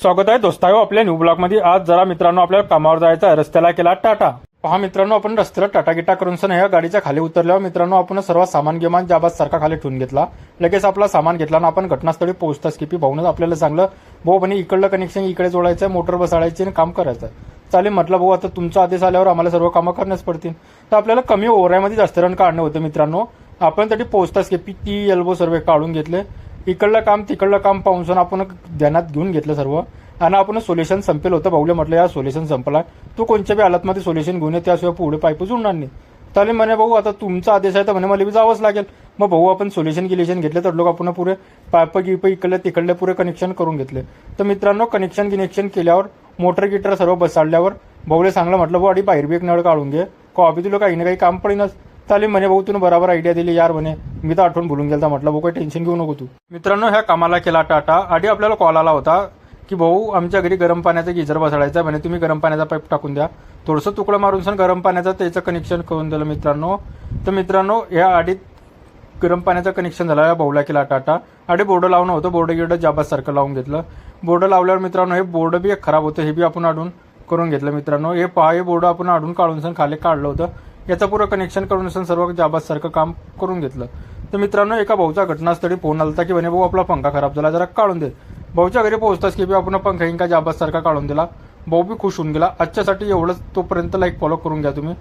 स्वागत आहे दोस्तायो आपल्या न्यू ब्लॉकमध्ये आज जरा मित्रांनो आपल्याला कामावर जायचं आहे. रस्त्याला केला टाटा. पहा मित्रांनो आपण रस्त्याला टाटा गिटा करून सण ह्या गाडीच्या खाली उतरल्यावर मित्रांनो आपण सर्व सामान गिमान जाबात सारखा खाली ठेवून घेतला. लगेच आपला सामान घेतला ना आपण घटनास्थळी पोहोचताच किपी भाऊनच आपल्याला सांगलं भाऊ म्हणे इकडलं कनेक्शन इकडे जोडायचं मोटर बसाडायची आणि काम करायचं चालेल म्हटलं भाऊ आता तुमचा आदेश आल्यावर आम्हाला सर्व कामं करण्यास पडतील. तर आपल्याला कमी ओव्हरमध्ये जास्त रन काढणं होतं मित्रांनो. आपण तरी पोहोचताच की ती एल्बो सर्व काढून घेतले. इकडलं काम तिकडलं काम पाहून आपण ध्यानात घेऊन घेतलं सर्व. आणि आपण सोल्युशन संपेल होतं. भाऊले म्हटलं या सोल्युशन संपला. तू कोणत्या बी हालतमध्ये सोल्युशन घेऊन ये त्याशिवाय पुढे पाईप जुळणार नाही. चालेल म्हणे भाऊ आता तुमचा आदेश आहे तर म्हणे मला बी जावंच लागेल. मग भाऊ आपण सोल्युशन गिलेशन घेतले तर लोक आपण पुरे पाईप गिप इकडले तिकडले पुरे कनेक्शन करून घेतले. तर मित्रांनो कनेक्शन गिनेक्शन केल्यावर मोटर गिटर सर्व बसाडल्यावर भाऊले सांगलं म्हटलं भाऊ आधी बाहेर बी एक नळ काढून घे. कॉपी तुला काही ना काही काम पडेनच. चालेल म्हणे भाऊ तुम्ही बरोबर आयडिया दिली यार म्हणे. मी तर आठवण बोलून गेलता म्हटलं भाऊ काही टेन्शन घेऊ नको तू. मित्रांनो ह्या कामाला केला टाटा. आधी आपल्याला कॉल आला होता की भाऊ आमच्या घरी गरम पाण्याचा गिझर बसवायचा म्हणे तुम्ही गरम पाण्याचा पाईप टाकून द्या. थोडंसं तुकडं मारून सण गरम पाण्याचा त्याचं कनेक्शन करून दिलं मित्रांनो. तर मित्रांनो या आडीत गरम पाण्याचं कनेक्शन झालं या भाऊला केला टाटा. आधी बोर्ड लावणं होतं बोर्ड गिर्ड जाबासारखं लावून घेतलं. बोर्ड लावल्यावर मित्रांनो हे बोर्ड बी एक खराब होतं हे बी आपण आडून करून घेतलं मित्रांनो. हे पहा हे बोर्ड आपण आडून काढून सण खाली काढलं होतं. याचं पुरं कनेक्शन करून सण सर्व जाबासारखं काम करून घेतलं. तर मित्रांनो एका भाऊचा घटनास्थळी फोन होता की म्हणे भाऊ आपला पंखा खराब झाला जरा काढून दे. भाऊच्या घरी पोहोचताच की बी आपण पंखा इंका जाबासारखा काढून दिला. भाऊ बी खुश होऊन गेला. आजच्यासाठी एवढंच तोपर्यंत लाईक फॉलो करून घ्या तुम्ही.